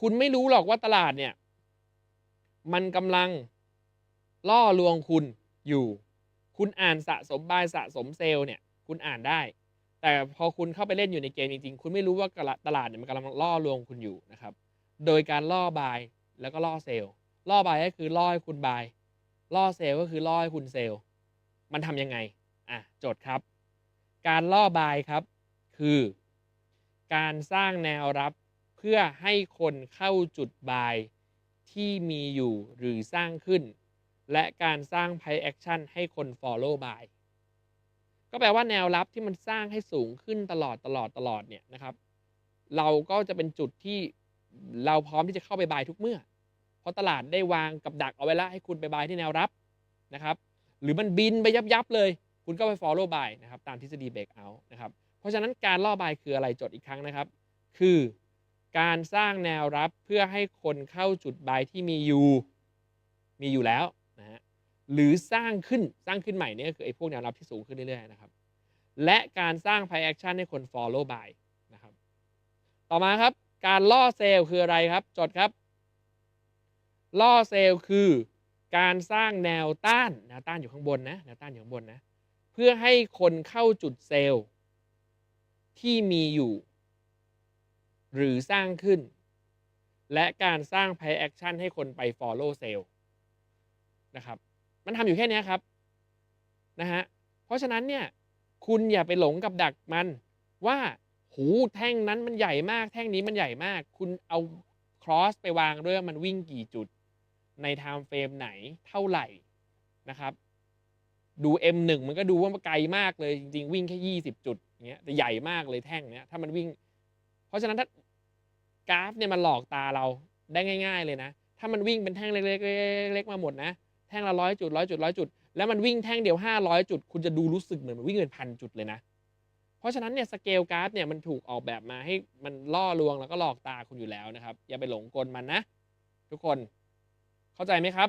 คุณไม่รู้หรอกว่าตลาดเนี่ย มันกำลังล่อลวงคุณอยู่ คุณอ่านสะสมบายสะสมเซลล์เนี่ย คุณอ่านได้ แต่พอคุณเข้าไปเล่นอยู่ในเกมจริงๆ คุณไม่รู้ว่าตลาดเนี่ยมันกำลังล่อลวงคุณอยู่นะครับ โดยการล่อบายแล้วก็ล่อเซลล์ ล่อบายก็คือล่อให้คุณบาย ล่อเซลล์ก็คือล่อให้คุณเซลล์ มันทำยังไง อะโจทย์ครับ การล่อบายครับ คือ การสร้างแนวรับ เพื่อให้คนเข้าจุดบายที่มีอยู่หรือสร้างขึ้น และการสร้าง price action ให้คน follow buy ก็แปลว่าแนวรับที่มันสร้างให้สูงขึ้นตลอดตลอดตลอดเนี่ยนะครับ เราก็จะเป็นจุดที่เราพร้อมที่จะเข้าไปบายทุกเมื่อ เพราะตลาดได้วางกับดักเอาไว้แล้วให้คุณไปบายที่แนวรับนะครับ หรือมันบินไปยับยับเลย คุณก็ไป follow buy นะครับ ตามทฤษฎี break out นะครับ เพราะฉะนั้นการล่อบายคืออะไรจดอีกครั้งนะครับ คือ การสร้างแนวรับเพื่อให้คนเข้าจุดบายที่มีอยู่ มีอยู่แล้วนะฮะหรือสร้างขึ้นสร้างขึ้นใหม่เนี่ยก็คือไอ้พวกแนวรับที่สูงขึ้นเรื่อยๆนะครับ และการสร้าง price action ให้คน follow buy นะครับ ต่อมาครับ การล่อเซลล์คืออะไรครับ จดครับ ล่อเซลล์คือการสร้างแนวต้านแนวต้านอยู่ข้างบนนะแนวต้านอยู่ข้างบนนะ เพื่อให้คนเข้าจุดเซลล์ที่มีอยู่ หรือสร้างขึ้น และการสร้าง price action ให้คนไป follow sale นะครับ มันทำอยู่แค่นี้ครับนะฮะเพราะฉะนั้นเนี่ยคุณอย่าไปหลงกับดักมันว่าหูแท่งนั้นมันใหญ่มาก แท่งนี้มันใหญ่มาก คุณเอา cross ไปวางด้วยว่ามันวิ่งกี่จุด ใน time frame ไหนเท่าไหร่นะครับดู M1 มันก็ดูว่ามันไกลมากเลยจริงๆวิ่งแค่ 20 จุดเงี้ยแต่ใหญ่มากเลยแท่งเนี้ยถ้ามันวิ่ง เพราะฉะนั้นถ้า กราฟเนี่ยมันหลอกตาเราได้ง่าย ๆเลยนะ ถ้ามันวิ่งเป็นแท่งเล็กๆๆมาหมดนะ แท่งละร้อยจุดร้อยจุดร้อยจุด แล้วมันวิ่งแท่งเดียว 500 จุด คุณจะดูรู้สึกเหมือนมันวิ่งเป็นพันจุดเลยนะ เพราะฉะนั้นเนี่ยสเกลกราฟเนี่ยมันถูกออกแบบมาให้มันล่อลวงแล้วก็หลอกตาคุณอยู่แล้วนะครับ อย่าไปหลงกลมันนะ ทุกคน เข้าใจไหมครับ